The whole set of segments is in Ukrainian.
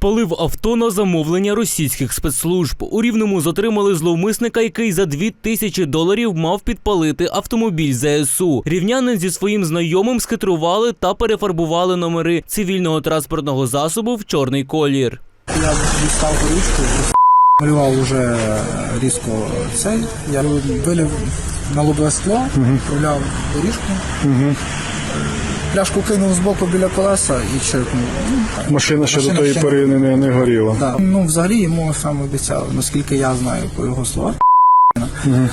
Спалив авто на замовлення російських спецслужб. У рівному затримали зловмисника, який за дві тисячі доларів мав підпалити автомобіль ЗСУ. Рівнянин зі своїм знайомим схитрували та перефарбували номери цивільного транспортного засобу в чорний колір. Я дістав ручку, малював уже різко цей. Я вилив на лобове скло, управляв доріжку. Пляшку кинув з боку біля колеса і черпнув. Машина ще до тої ще- пори не, не, не горіла. Да. Ну, взагалі йому саме обіцяли, наскільки я знаю по його словах. Е,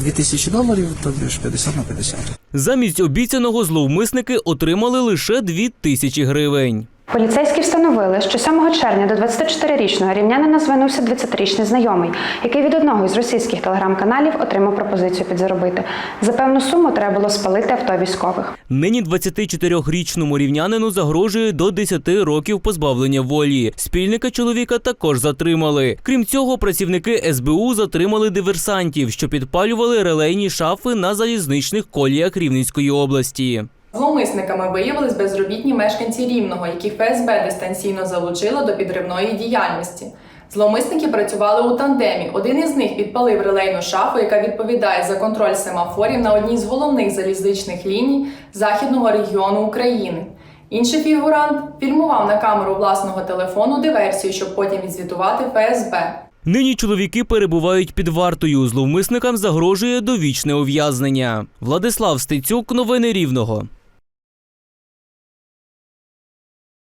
2000 доларів, тобі ж 50 на 50. Замість обіцяного зловмисники отримали лише дві тисячі гривень. Поліцейські встановили, що 7 червня до 24-річного рівнянина звернувся 20-річний знайомий, який від одного із російських телеграм-каналів отримав пропозицію підзаробити. За певну суму треба було спалити авто військових. Нині 24-річному рівнянину загрожує до 10 років позбавлення волі. Спільника чоловіка також затримали. Крім цього, працівники СБУ затримали диверсантів, що підпалювали релейні шафи на залізничних коліях Рівненської області. Зловмисниками виявились безробітні мешканці Рівного, яких ФСБ дистанційно залучила до підривної діяльності. Зловмисники працювали у тандемі. Один із них підпалив релейну шафу, яка відповідає за контроль семафорів на одній з головних залізничних ліній західного регіону України. Інший фігурант фільмував на камеру власного телефону диверсію, щоб потім відзвітувати ФСБ. Нині чоловіки перебувають під вартою. Зловмисникам загрожує довічне ув'язнення. Владислав Стецюк, новини Рівного.